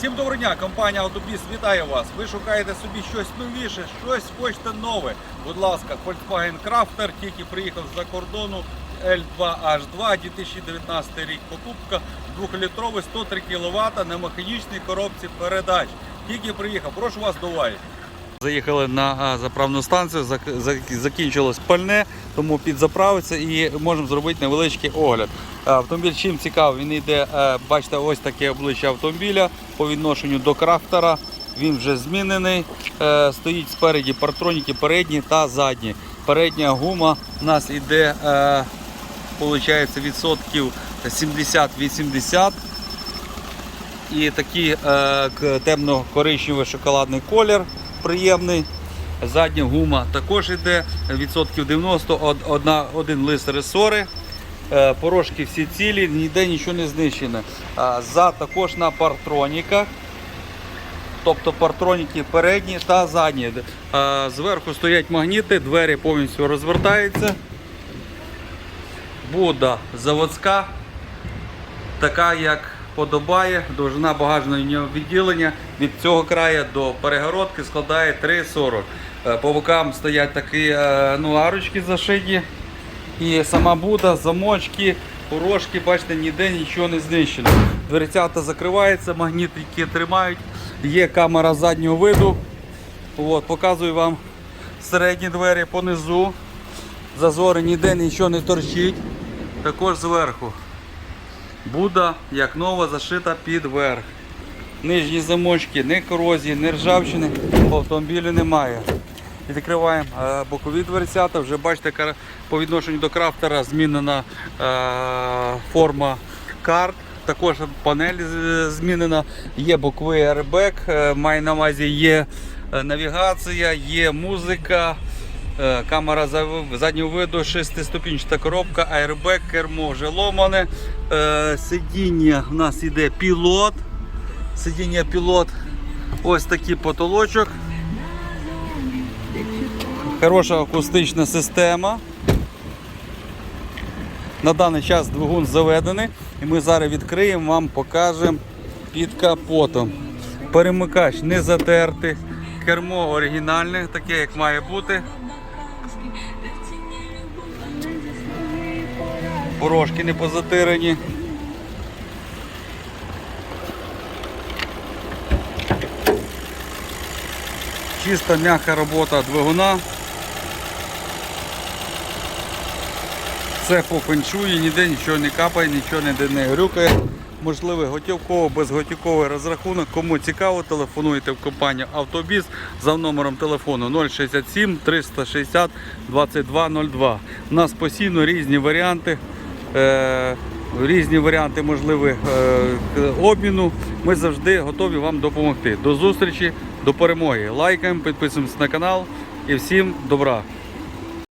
Всім доброго дня, компанія Автобіс вітає вас. Ви шукаєте собі щось новіше, щось хочете нове. Будь ласка, Volkswagen Crafter тільки приїхав з-за кордону L2H2 2019 рік. Покупка 2-літровий 103 кВт на механічній коробці передач. Тільки приїхав. Прошу вас до уваги. Заїхали на заправну станцію, зак- зак- закінчилось пальне, тому підзаправиться і можемо зробити невеличкий огляд. А, Автомобіль чим цікавий, він йде, е, бачите, ось таке обличчя автомобіля по відношенню до крафтера. Він вже змінений. Е, Стоїть спереді партроніки передні та задні. Передня гума у нас йде, е, відсотків 70-80 і такий е, темно-коричневий шоколадний колір приємний. Задня гума також йде відсотків 90, одна, один лист ресори. Е, Порошки всі цілі, ніде нічого не знищено. А, За також на партроніках. Тобто партроніки передні та задні. Е, Зверху стоять магніти, двері повністю розвертаються. Буда заводська така, як подобає. Довжина багажного відділення від цього краю до перегородки складає 3,40. Е, По бокам стоять такі е, ну, арочки зашиті. І сама буда, замочки, порошки, бачите, ніде нічого не знищено. Дверцята закриваються, магнітики тримають. Є камера заднього виду. От, показую вам середні двері понизу. Зазори ніде нічого не торчить. Також зверху. Буда як нова зашита під верх. Нижні замочки, ні корозії, ні ржавчини по автомобілю немає. Відкриваємо е, бокові дверцята. Вже бачите, по відношенню до крафтера змінена е, форма карт. Також панель змінена. Є боковий е, має на увазі є е, навігація, є музика. Е, Камера заднього виду, шестиступінчата коробка, аербек, кермо вже ломане. Е, Сидіння у нас іде пілот. Сидіння пілот. Ось такий потолочок. Хороша акустична система. На даний час двигун заведений і ми зараз відкриємо, вам покажемо під капотом. Перемикач не затертий, кермо оригінальне, таке як має бути. Порошки не позатирені. Чиста м'яка робота двигуна. Все по феншуї, ніде нічого не капає, нічого ніде не грюкає. Можливий готівковий, безготівковий розрахунок. Кому цікаво, телефонуйте в компанію Автобіз за номером телефону 067 360 2202. У нас постійно різні варіанти. Е, різні варіанти можливих е, обміну. Ми завжди готові вам допомогти. До зустрічі, до перемоги. Лайкаємо, підписуємось на канал і всім добра.